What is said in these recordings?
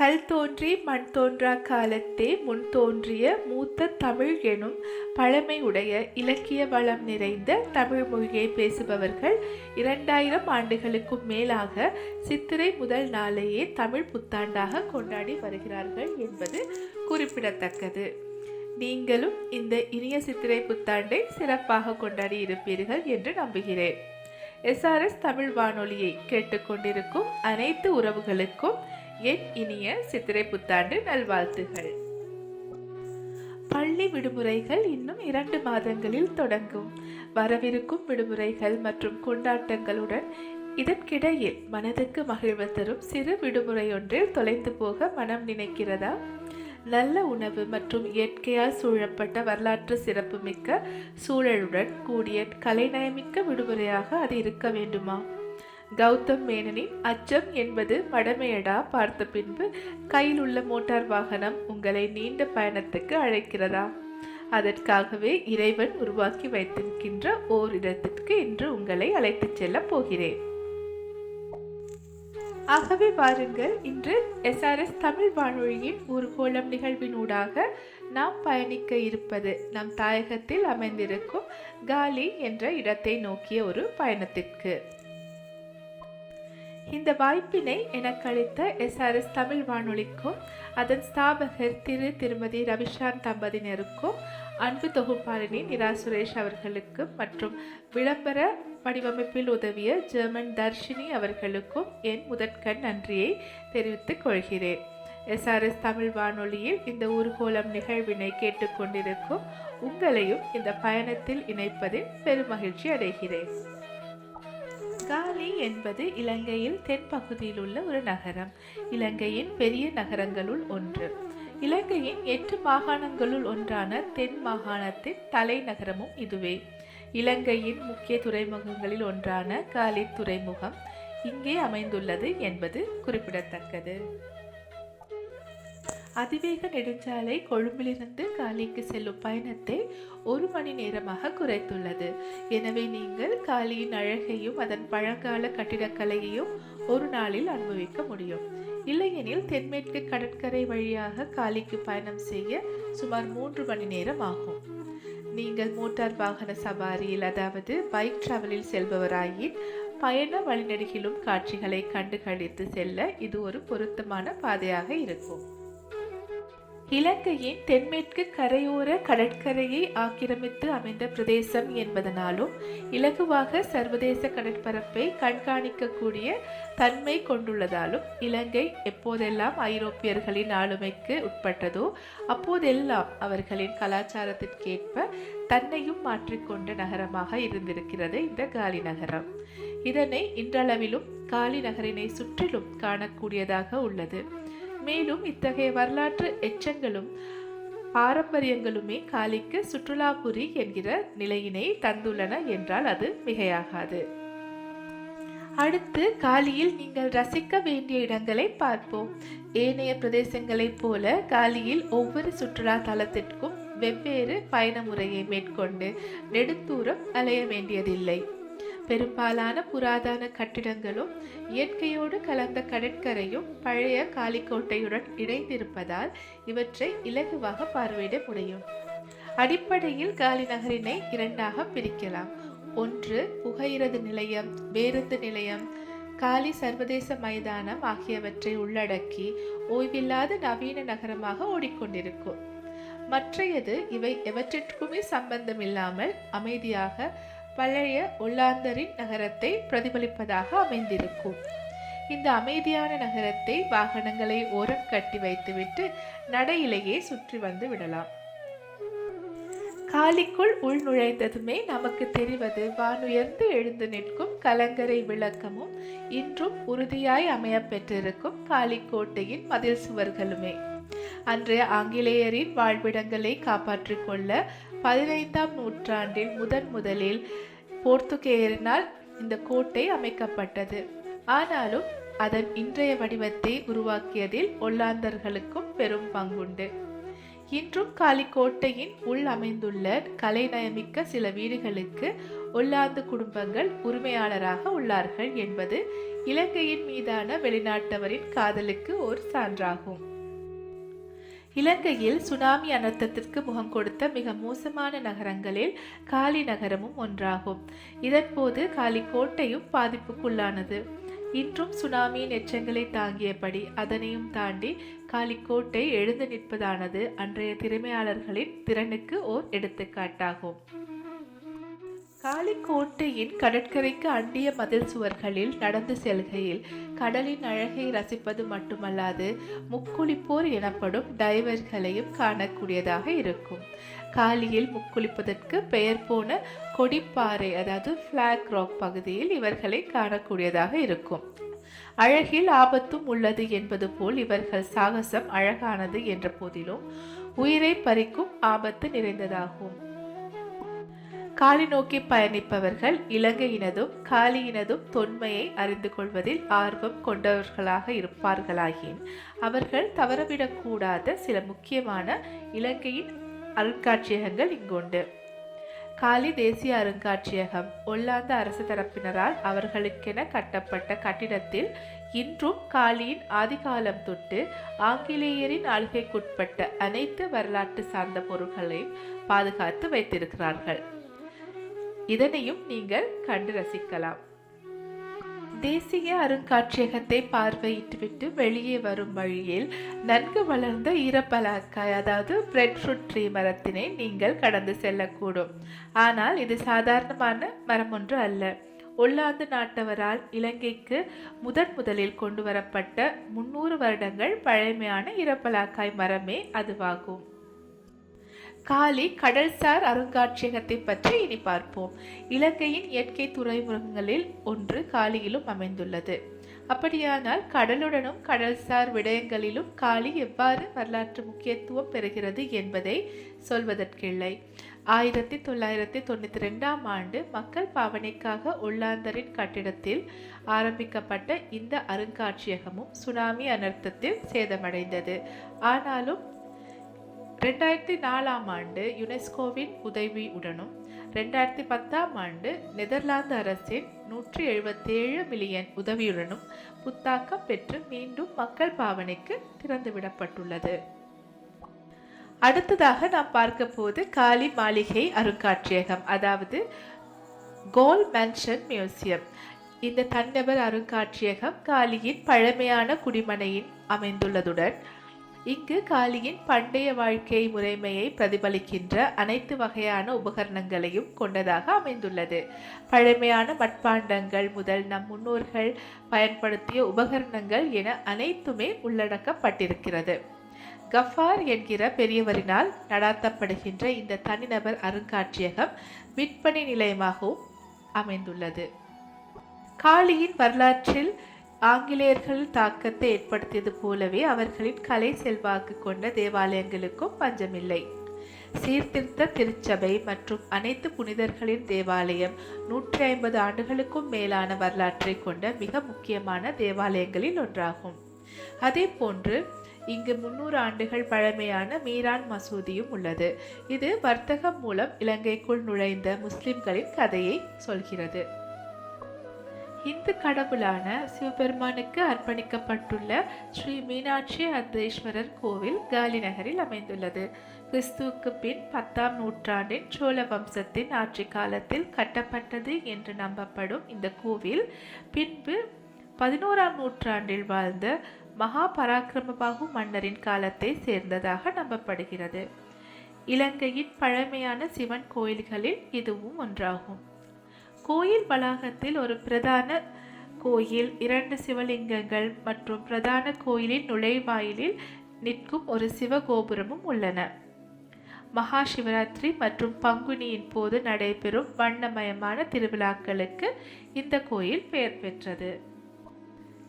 கல் தோன்றி மண் தோன்றா காலத்தே முன் தோன்றிய மூத்த தமிழ் எனும் பழமையுடைய இலக்கிய வளம் நிறைந்த தமிழ் மொழியை பேசுபவர்கள் இரண்டாயிரம் ஆண்டுகளுக்கும் மேலாக சித்திரை முதல் நாளையே தமிழ் புத்தாண்டாக கொண்டாடி வருகிறார்கள் என்பது குறிப்பிடத்தக்கது. நீங்களும் இந்த இனிய சித்திரை புத்தாண்டை சிறப்பாக கொண்டாடி இருப்பீர்கள் என்று நம்புகிறேன். எஸ்ஆர்எஸ் தமிழ் வானொலியை கேட்டுக்கொண்டிருக்கும் அனைத்து உறவுகளுக்கும் என் இனிய சித்திரை புத்தாண்டு நல்வாழ்த்துகள். பள்ளி விடுமுறைகள் இன்னும் இரண்டு மாதங்களில் தொடங்கும். வரவிருக்கும் விடுமுறைகள் மற்றும் கொண்டாட்டங்களுடன் இதற்கிடையில் மனதுக்கு மகிழ்வு தரும் சிறு விடுமுறை ஒன்றில் தொலைந்து போக மனம் நினைக்கிறதா? நல்ல உணவு மற்றும் இயற்கையால் சூழப்பட்ட வரலாற்று சிறப்புமிக்க சூழலுடன் கூடிய கலைநயமிக்க விடுமுறையாக அது இருக்க வேண்டுமா? கௌதம் மேனனின் அச்சம் என்பது மடமையடா பார்த்த பின்பு கையில் உள்ள மோட்டார் வாகனம் உங்களை நீண்ட பயணத்துக்கு அழைக்கிறதா? அதற்காகவே இறைவன் உருவாக்கி வைத்திருக்கின்ற ஓர் இடத்திற்கு இன்று உங்களை அழைத்துச் செல்லப் போகிறேன். ஆகவே வாருங்கள் இன்று எஸ்ஆர்எஸ் தமிழ் வானொலியின் ஊர்கோளம் நிகழ்வினூடாக நாம் பயணிக்க இருப்பது நம் தாயகத்தில் அமைந்திருக்கும் காலி என்ற இடத்தை நோக்கிய ஒரு பயணத்திற்கு. இந்த வாய்ப்பினை எனக்கு அளித்த எஸ்ஆர்எஸ் தமிழ் வானொலிக்கும் அதன் ஸ்தாபகர் திரு திருமதி ரவிஷாந்த் தம்பதியினருக்கும் அன்பு தொகுப்பாளினி நிரா சுரேஷ் அவர்களுக்கும் மற்றும் விளம்பர வடிவமைப்பில் உதவிய ஜெர்மன் தர்ஷினி அவர்களுக்கும் என் முதற்கண் நன்றியை தெரிவித்துக் கொள்கிறேன். எஸ்ஆர்எஸ் தமிழ் வானொலியில் இந்த ஊர்கோலம் நிகழ்வினை கேட்டுக்கொண்டிருக்கும் உங்களையும் இந்த பயணத்தில் இணைப்பதில் பெருமகிழ்ச்சி அடைகிறேன். காலி என்பது இலங்கையில் தென்பகுதியில் உள்ள ஒரு நகரம். இலங்கையின் பெரிய நகரங்களுள் ஒன்று. இலங்கையின் எட்டு மாகாணங்களுள் ஒன்றான தென் மாகாணத்தின் தலைநகரமும் இதுவே. இலங்கையின் முக்கிய துறைமுகங்களில் ஒன்றான காலி துறைமுகம் இங்கே அமைந்துள்ளது என்பது குறிப்பிடத்தக்கது. அதிவேக நெடுஞ்சாலை கொழும்பிலிருந்து காலிக்கு செல்லும் பயணத்தை ஒரு மணி நேரமாக குறைத்துள்ளது. எனவே நீங்கள் காலியின் அழகையும் அதன் பழங்கால கட்டிடக்கலையையும் ஒரு நாளில் அனுபவிக்க முடியும். இல்லையெனில் தென்மேற்கு கடற்கரை வழியாக காலிக்கு பயணம் செய்ய சுமார் மூன்று மணி நேரம் ஆகும். நீங்கள் மோட்டார் வாகன சவாரியில் அதாவது பைக் டிராவலில் செல்பவராயின் பயண வழிநெடுகிலும் காட்சிகளை கண்டு கழித்து செல்ல இது ஒரு பொருத்தமான பாதையாக இருக்கும். இலங்கையின் தென்மேற்கு கரையோர கடற்கரையை ஆக்கிரமித்து அமைந்த பிரதேசம் என்பதனாலும் இலகுவாக சர்வதேச கடற்பரப்பை கண்காணிக்கக்கூடிய தன்மை கொண்டுள்ளதாலும் இலங்கை எப்போதெல்லாம் ஐரோப்பியர்களின் ஆளுமைக்கு உட்பட்டதோ அப்போதெல்லாம் அவர்களின் கலாச்சாரத்திற்கேற்ப தன்னையும் மாற்றிக்கொண்ட நகரமாக இருந்திருக்கிறது இந்த காலி நகரம். இதனை இன்றளவிலும் காலி நகரினை சுற்றிலும் காணக்கூடியதாக உள்ளது. மேலும் இத்தகைய வரலாற்று எச்சங்களும் பாரம்பரியங்களுமே காலிக்கு சுற்றுலாபுரி என்கிற நிலையினை தந்துள்ளன என்றால் அது மிகையாகாது. அடுத்து காலியில் நீங்கள் ரசிக்க வேண்டிய இடங்களை பார்ப்போம். ஏனைய பிரதேசங்களைப் போல காலியில் ஒவ்வொரு சுற்றுலா தலத்திற்கும் வெவ்வேறு பயண முறையை மேற்கொண்டு நெடுந்தூரம் அலைய வேண்டியதில்லை. பெரும்பாலான புராதன கட்டிடங்களும் இயற்கையோடு கலந்த கடற்கரையும் பழைய காலிக்கோட்டையுடன் இணைந்திருப்பதால் இவற்றை இலகுவாக பார்வையிட முடியும். அடிப்படையில் காலி நகரினை இரண்டாக பிரிக்கலாம். ஒன்று புகையிரது நிலையம் பேருந்து நிலையம் காலி சர்வதேச மைதானம் ஆகியவற்றை உள்ளடக்கி ஓய்வில்லாத நவீன நகரமாக ஓடிக்கொண்டிருக்கும். மற்றையது இவை எவற்றிற்குமே சம்பந்தமில்லாமல் அமைதியாக பழைய ஒல்லாந்தரின் நகரத்தை பிரதிபலிப்பதாக அமைந்திருக்கும். இந்த அமைதியான நகரத்தை வாகனங்களை ஓரம் கட்டி வைத்துவிட்டு நடையிலேயே சுற்றி வந்து விடலாம். காலிக்குள் உள் நுழைந்ததுமே நமக்கு தெரிவது வானுயர்ந்து எழுந்து நிற்கும் கலங்கரை விளக்கமும் இன்றும் உறுதியாய் அமைய பெற்றிருக்கும் காளிக்கோட்டையின் மதில் சுவர்களுமே. அன்று ஆங்கிலேயரின் வாழ்விடங்களை காப்பாற்றிக் கொள்ள பதினைந்தாம் நூற்றாண்டில் முதன் முதலில் போர்த்துகேயரினால் இந்த கோட்டை அமைக்கப்பட்டது. ஆனாலும் அதன் இன்றைய வடிவத்தை உருவாக்கியதில் ஒல்லாந்தர்களுக்கும் பெரும் பங்குண்டு. இன்றும் காலிக்கோட்டையின் உள் அமைந்துள்ள கலைநயமிக்க சில வீடுகளுக்கு ஒல்லாந்து குடும்பங்கள் உரிமையாளராக உள்ளார்கள் என்பது இலங்கையின் மீதான வெளிநாட்டவரின் காதலுக்கு ஒரு சான்றாகும். இலங்கையில் சுனாமி அனர்த்தத்திற்கு முகம் கொடுத்த மிக மோசமான நகரங்களில் காலி நகரமும் ஒன்றாகும். இதன்போது காலி கோட்டையும் பாதிப்புக்குள்ளானது. இன்றும் சுனாமியின் எச்சங்களை தாங்கியபடி அதனையும் தாண்டி காலிக்கோட்டை எழுந்து நிற்பதானது அன்றைய திறமையாளர்களின் திறனுக்கு ஓர் எடுத்துக்காட்டாகும். காளிக்கோட்டையின் கடற்கரைக்கு அண்டிய மதில் சுவர்களில் நடந்து செல்கையில் கடலின் அழகை ரசிப்பது மட்டுமல்லாது முக்குளிப்போர் எனப்படும் டைவர்களையும் காணக்கூடியதாக இருக்கும். காலியில் முக்குளிப்பதற்கு பெயர் போன கொடிப்பாறை அதாவது ஃபிளாக் ராக் பகுதியில் இவர்களை காணக்கூடியதாக இருக்கும். அழகில் ஆபத்தும் உள்ளது என்பது போல் இவர்கள் சாகசம் அழகானது என்ற போதிலும் உயிரை பறிக்கும் ஆபத்து நிறைந்ததாகும். காலி நோக்கி பயணிப்பவர்கள் இலங்கையினதும் காலியினதும் தொன்மையை அறிந்து கொள்வதில் ஆர்வம் கொண்டவர்களாக இருப்பார்களாயின் அவர்கள் தவறவிடக்கூடாத சில முக்கியமான இலங்கையின் அருங்காட்சியகங்கள் இங்குண்டு. காலி தேசிய அருங்காட்சியகம் ஒல்லாந்த அரசு தரப்பினரால் அவர்களுக்கென கட்டப்பட்ட கட்டிடத்தில் இன்றும் காலியின் ஆதிகாலம் தொட்டு ஆங்கிலேயரின் ஆளுகைக்குட்பட்ட அனைத்து வரலாற்று சார்ந்த பொருட்களையும் பாதுகாத்து வைத்திருக்கிறார்கள். இதனையும் நீங்கள் கண்டு ரசிக்கலாம். தேசிய அருங்காட்சியகத்தை பார்வையிட்டுவிட்டு வெளியே வரும் வழியில் நன்கு வளர்ந்த ஈரப்பலாக்காய் அதாவது பிரெட் ஃப்ரூட் ட்ரீ மரத்தினை நீங்கள் கடந்து செல்லக்கூடும். ஆனால் இது சாதாரணமான மரம் ஒன்று அல்ல. ஒல்லாந்து நாட்டவரால் இலங்கைக்கு முதன் முதலில் கொண்டு வரப்பட்ட முன்னூறு வருடங்கள் பழமையான ஈரப்பலாக்காய் மரமே அதுவாகும். காலி கடல்சார் அருங்காட்சியகத்தை பற்றி இனி பார்ப்போம். இலங்கையின் இயற்கை துறைமுகங்களில் ஒன்று காலியிலும் அமைந்துள்ளது. அப்படியானால் கடலுடனும் கடல்சார் விடயங்களிலும் காலி எவ்வாறு வரலாற்று முக்கியத்துவம் பெறுகிறது என்பதை சொல்வதற்கில்லை. ஆயிரத்தி தொள்ளாயிரத்தி தொண்ணூற்றி ரெண்டாம் ஆண்டு மக்கள் பாவனைக்காக உள்ளாந்தரின் கட்டிடத்தில் ஆரம்பிக்கப்பட்ட இந்த அருங்காட்சியகமும் சுனாமி அனர்த்தத்தில் சேதமடைந்தது. ஆனாலும் ரெண்டாயிரத்தி நாலாம் ஆண்டு யுனெஸ்கோவின் உதவியுடனும் ரெண்டாயிரத்தி பத்தாம் ஆண்டு நெதர்லாந்து அரசின் நூற்றி எழுபத்தேழு மில்லியன் உதவியுடனும் புத்தாக்கம் பெற்று மீண்டும் மக்கள் பாவனைக்கு திறந்துவிடப்பட்டுள்ளது. அடுத்ததாக நாம் பார்க்க போது காலி மாளிகை அருங்காட்சியகம் அதாவது கோல் மென்ஷன் மியூசியம். இந்த தன்னபர் அருங்காட்சியகம் காலியின் பழமையான குடிமனையின் அமைந்துள்ளதுடன் இங்கு காளியின் பண்டைய வாழ்க்கை முறைமையை பிரதிபலிக்கின்ற அனைத்து வகையான உபகரணங்களையும் கொண்டதாக அமைந்துள்ளது. பழமையான மட்பாண்டங்கள் முதல் நம் முன்னோர்கள் பயன்படுத்திய உபகரணங்கள் என அனைத்துமே உள்ளடக்கப்பட்டிருக்கிறது. கஃபார் என்கிற பெரியவரினால் நடாத்தப்படுகின்ற இந்த தனிநபர் அருங்காட்சியகம் விற்பனை நிலையமாகவும் அமைந்துள்ளது. காளியின் வரலாற்றில் ஆங்கிலேயர்கள் தாக்கத்தை ஏற்படுத்தியது போலவே அவர்களின் கலை செல்வாக்கு கொண்ட தேவாலயங்களுக்கும் பஞ்சமில்லை. சீர்திருத்த திருச்சபை மற்றும் அனைத்து புனிதர்களின் தேவாலயம் நூற்றி ஐம்பது ஆண்டுகளுக்கும் மேலான வரலாற்றை கொண்ட மிக முக்கியமான தேவாலயங்களில் ஒன்றாகும். அதே போன்று இங்கு முன்னூறு ஆண்டுகள் பழமையான மீரான் மசூதியும் உள்ளது. இது வர்த்தகம் மூலம் இலங்கைக்குள் நுழைந்த முஸ்லிம்களின் கதையை சொல்கிறது. இந்து கடவுளான சிவபெருமானுக்கு அர்ப்பணிக்கப்பட்டுள்ள ஸ்ரீ மீனாட்சி அர்த்தேஸ்வரர் கோவில் காலி நகரில் அமைந்துள்ளது. கிறிஸ்துவுக்கு பின் பத்தாம் நூற்றாண்டின் சோழ வம்சத்தின் ஆட்சி காலத்தில் கட்டப்பட்டது என்று நம்பப்படும் இந்த கோவில் பின்பு பதினோராம் நூற்றாண்டில் வாழ்ந்த மகா பராக்கிரமபாகு மன்னரின் காலத்தை சேர்ந்ததாக நம்பப்படுகிறது. இலங்கையின் பழமையான சிவன் கோயில்களில் இதுவும் ஒன்றாகும். கோயில் வளாகத்தில் ஒரு பிரதான கோயில் இரண்டு சிவலிங்கங்கள் மற்றும் பிரதான கோயிலின் நுழைவாயிலில் நிற்கும் ஒரு சிவகோபுரமும் உள்ளன. மகா சிவராத்திரி மற்றும் பங்குனியின் போது நடைபெறும் வண்ணமயமான திருவிழாக்களுக்கு இந்த கோயில் பெயர் பெற்றது.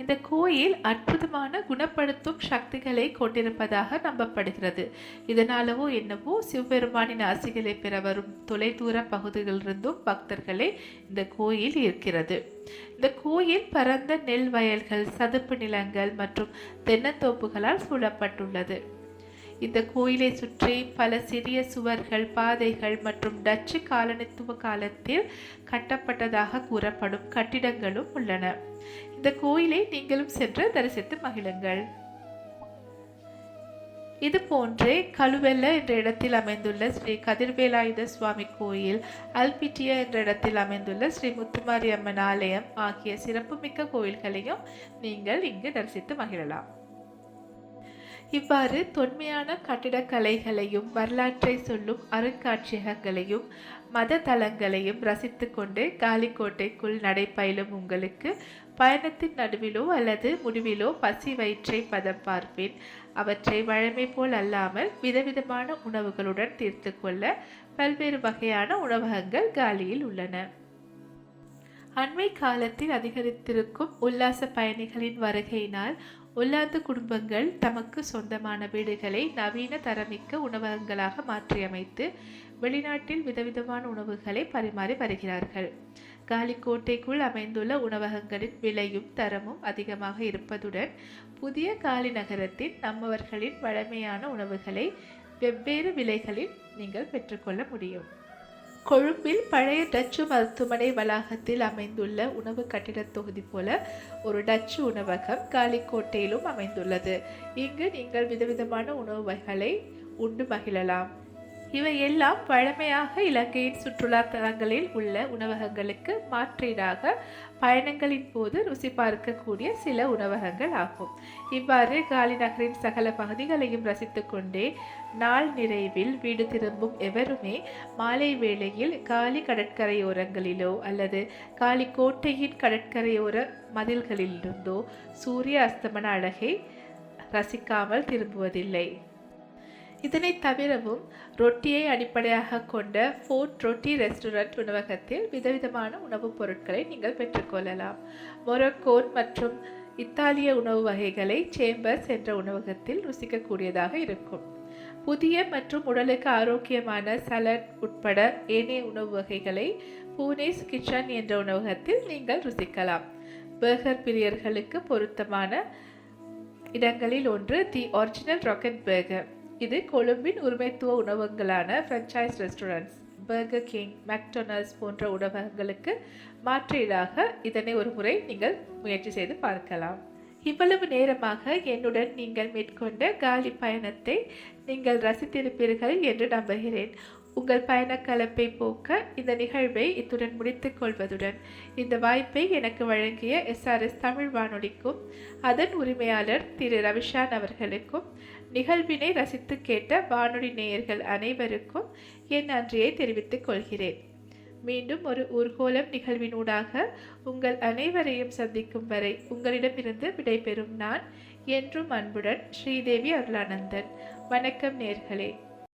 இந்த கோயில் அற்புதமான குணப்படுத்தும் சக்திகளை கொண்டிருப்பதாக நம்பப்படுகிறது. இதனாலவோ என்னவோ சிவபெருமானின் ஆசைகளை பெற வரும் தொலைதூர பகுதிகளிலிருந்தும் பக்தர்களே இந்த கோயில் இருக்கிறது. இந்த கோயில் பரந்த நெல் வயல்கள் சதுப்பு நிலங்கள் மற்றும் தென்னந்தோப்புகளால் சூழப்பட்டுள்ளது. இந்த கோயிலை சுற்றி பல சிறிய சுவர்கள் பாதைகள் மற்றும் டச்சு காலனித்துவ காலத்தில் கட்டப்பட்டதாக கூறப்படும் கட்டிடங்களும் உள்ளன. இந்த கோயிலை நீங்களும் சென்று தரிசித்து மகிழுங்கள். இது போன்றே கழுவெல்ல என்ற இடத்தில் அமைந்துள்ள ஸ்ரீ கதிர்வேலாயுத சுவாமி கோயில் அல்பிட்டியா என்ற இடத்தில் அமைந்துள்ள ஸ்ரீ முத்துமாரி அம்மன் ஆலயம் ஆகிய சிறப்புமிக்க கோயில்களையும் நீங்கள் இங்கு தரிசித்து மகிழலாம். இவ்வாறு தொன்மையான கட்டிடக்கலைகளையும் வரலாற்றை சொல்லும் அருங்காட்சியகங்களையும் மத தலங்களையும் ரசித்துக்கொண்டு காலிக்கோட்டைக்குள் நடைபயிலும் உங்களுக்கு பயணத்தின் நடுவிலோ அல்லது முடிவிலோ பசி வயிற்றை பதம் பார்ப்பேன் அவற்றை வழமை போல் அல்லாமல் விதவிதமான உணவுகளுடன் தீர்த்து கொள்ள பல்வேறு வகையான உணவகங்கள் காலியில் உள்ளன. அண்மை காலத்தில் அதிகரித்திருக்கும் உல்லாச பயணிகளின் வருகையினால் உல்லாந்து குடும்பங்கள் தமக்கு சொந்தமான வீடுகளை நவீன தரமிக்க உணவகங்களாக மாற்றியமைத்து வெளிநாட்டில் விதவிதமான உணவுகளை பரிமாறி வருகிறார்கள். காலிக்கோட்டைக்குள் அமைந்துள்ள உணவகங்களின் விலையும் தரமும் அதிகமாக இருப்பதுடன் புதிய காலி நகரத்தின் நம்மவர்களின் வழமையான உணவுகளை வெவ்வேறு விலைகளில் நீங்கள் பெற்றுக்கொள்ள முடியும். கொழும்பில் பழைய டச்சு மருத்துவமனை வளாகத்தில் அமைந்துள்ள உணவு கட்டிடத் தொகுதி போல ஒரு டச்சு உணவகம் காலிக்கோட்டையிலும் அமைந்துள்ளது. இங்கு நீங்கள் விதவிதமான உணவு வகைகளை உண்டு மகிழலாம். இவை எல்லாம் பழமையாக இலங்கையின் சுற்றுலா தலங்களில் உள்ள உணவகங்களுக்கு மாற்றீடாக பயணங்களின் போது ருசி பார்க்கக்கூடிய சில உணவகங்கள் ஆகும். இவ்வாறு காலி நகரின் சகல பகுதிகளையும் ரசித்து கொண்டே நாள் நிறைவில் வீடு திரும்பும் எவருமே மாலை வேளையில் காலி கடற்கரையோரங்களிலோ அல்லது காலி கோட்டையின் கடற்கரையோர மதில்களிலிருந்தோ சூரிய அஸ்தமன அழகை ரசிக்காமல் திரும்புவதில்லை. இதனை தவிரவும் ரொட்டியை அடிப்படையாக கொண்ட ஃபோர்ட் ரொட்டி ரெஸ்டாரண்ட் உணவகத்தில் விதவிதமான உணவுப் பொருட்களை நீங்கள் பெற்றுக்கொள்ளலாம் மொரக்கோன் மற்றும் இத்தாலிய உணவு வகைகளை சேம்பர்ஸ் என்ற உணவகத்தில் ருசிக்கக்கூடியதாக இருக்கும். புதிய மற்றும் உடலுக்கு ஆரோக்கியமான சலட் உட்பட ஏனைய உணவு வகைகளை பூனேஸ் கிச்சன் என்ற உணவகத்தில் நீங்கள் ருசிக்கலாம். பர்கர் பிரியர்களுக்கு பொருத்தமான இடங்களில் ஒன்று தி ஒரிஜினல் ராக்கெட் பர்கர். இது கொழும்பின் உரிமைத்துவ உணவகங்களான franchise restaurants Burger King McDonald's போன்ற உணவகங்களுக்கு மாற்றீடாக இதனை ஒரு முறை நீங்கள் முயற்சி செய்து பார்க்கலாம். இவ்வளவு நேரமாக என்னுடன் நீங்கள் மேற்கொண்ட காலி பயணத்தை நீங்கள் ரசித்திருப்பீர்கள் என்று நம்புகிறேன். உங்கள் பயணக் கலப்பை போக்க இந்த நிகழ்வை இத்துடன் முடித்துக் கொள்வதுடன் இந்த வாய்ப்பை எனக்கு வழங்கிய எஸ்ஆர்எஸ் தமிழ் வானொலிக்கும் அதன் உரிமையாளர் திரு ரவிஷான் அவர்களுக்கும் நிகழ்வினை ரசித்து கேட்ட வானொலி நேயர்கள் அனைவருக்கும் என் நன்றியை தெரிவித்துக் கொள்கிறேன். மீண்டும் ஒரு ஊர்கோலம் நிகழ்வினூடாக உங்கள் அனைவரையும் சந்திக்கும் வரை உங்களிடமிருந்து விடைபெறும் நான் என்றும் அன்புடன் ஸ்ரீதேவி அருளானந்தன். வணக்கம் நேர்களே.